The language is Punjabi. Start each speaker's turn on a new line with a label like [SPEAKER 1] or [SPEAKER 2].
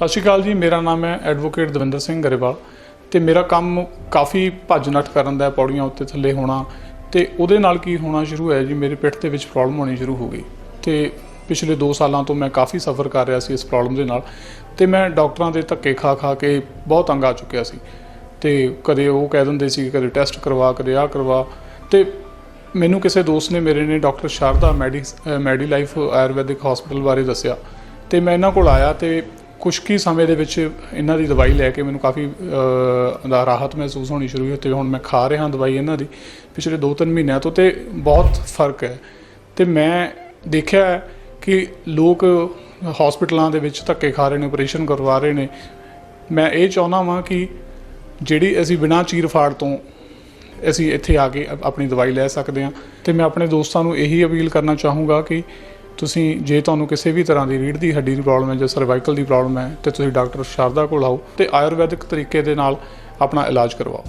[SPEAKER 1] ਸਤਿ ਸ਼੍ਰੀ ਅਕਾਲ ਜੀ ਮੇਰਾ ਨਾਮ ਹੈ ਐਡਵੋਕੇਟ ਦਵਿੰਦਰ ਸਿੰਘ ਗਰੇਵਾਲ ਤੇ ਮੇਰਾ ਕੰਮ ਕਾਫੀ ਭੱਜ ਨੱਠ ਕਰਨ ਦਾ ਹੈ, ਪੌੜੀਆਂ ਉੱਤੇ ਥੱਲੇ ਹੋਣਾ ਤੇ ਉਹਦੇ ਨਾਲ ਕੀ ਹੋਣਾ ਸ਼ੁਰੂ ਹੋਇਆ ਜੀ ਮੇਰੇ ਪਿੱਠ ਦੇ ਵਿੱਚ ਪ੍ਰੋਬਲਮ ਹੋਣੀ ਸ਼ੁਰੂ ਹੋ ਗਈ ਤੇ ਪਿਛਲੇ 2 ਸਾਲਾਂ ਤੋਂ ਮੈਂ ਕਾਫੀ ਸਫਰ ਕਰ ਰਿਹਾ ਸੀ ਇਸ ਪ੍ਰੋਬਲਮ ਦੇ ਨਾਲ ਤੇ ਮੈਂ ਡਾਕਟਰਾਂ ਦੇ ਧੱਕੇ ਖਾ ਖਾ ਕੇ ਬਹੁਤ ਤੰਗ ਆ ਚੁੱਕਿਆ ਸੀ ਤੇ ਕਦੇ ਉਹ ਕਹਿ ਦਿੰਦੇ ਸੀ ਕਦੇ ਟੈਸਟ ਕਰਵਾ ਕਦੇ ਆਹ ਕਰਵਾ ਤੇ ਮੈਨੂੰ ਕਿਸੇ ਦੋਸਤ ਨੇ ਮੇਰੇ ਨੇ doctor Sharda Medi Medi Life Ayurvedic hospital ਬਾਰੇ ਦੱਸਿਆ ਤੇ ਮੈਂ ਇਹਨਾਂ ਕੋਲ ਆਇਆ ਤੇ ਕੁਝ ਕੀ ਸਮੇਂ ਦੇ ਵਿੱਚ ਇਹਨਾਂ ਦੀ ਦਵਾਈ ਲੈ ਕੇ ਮੈਨੂੰ ਕਾਫੀ ਦਾ ਰਾਹਤ ਮਹਿਸੂਸ ਹੋਣੀ ਸ਼ੁਰੂ ਹੋਈ ਤੇ ਹੁਣ ਮੈਂ ਖਾ ਰਿਹਾ ਦਵਾਈ ਇਹਨਾਂ ਦੀ। ਪਿਛਲੇ 2-3 ਮਹੀਨਿਆਂ ਤੋਂ ਤੇ ਬਹੁਤ ਫ਼ਰਕ ਹੈ। ਤੇ ਮੈਂ ਦੇਖਿਆ ਹੈ ਕਿ ਲੋਕ ਹਸਪੀਟਲਾਂ ਦੇ ਵਿੱਚ ਧੱਕੇ ਖਾ ਰਹੇ ਨੇ, ਆਪਰੇਸ਼ਨ ਕਰਵਾ ਰਹੇ ਨੇ। ਮੈਂ ਇਹ ਚਾਹੁੰਦਾ ਵਾਂ ਕਿ ਜਿਹੜੀ ਅਸੀਂ ਬਿਨਾਂ ਚੀਰ ਫਾੜ ਤੋਂ ਅਸੀਂ ਇੱਥੇ ਆ ਕੇ ਆਪਣੀ ਦਵਾਈ ਲੈ ਸਕਦੇ ਹਾਂ। ਤੇ ਮੈਂ ਆਪਣੇ ਦੋਸਤਾਂ ਨੂੰ ਇਹੀ ਅਪੀਲ ਕਰਨਾ ਚਾਹੂੰਗਾ ਕਿ ਤੁਸੀਂ ਜੇ ਤੁਹਾਨੂੰ ਕਿਸੇ ਵੀ ਤਰ੍ਹਾਂ ਦੀ ਰੀੜ੍ਹ ਦੀ ਹੱਡੀ ਦੀ ਪ੍ਰੋਬਲਮ ਹੈ ਜਾਂ ਸਰਵਾਈਕਲ ਦੀ ਪ੍ਰੋਬਲਮ ਹੈ ਤੇ ਤੁਸੀਂ ਡਾਕਟਰ ਸ਼ਾਰਦਾ ਕੋਲ ਆਓ ਤੇ ਆਯੁਰਵੈਦਿਕ ਤਰੀਕੇ ਦੇ ਨਾਲ ਆਪਣਾ ਇਲਾਜ ਕਰਵਾਓ।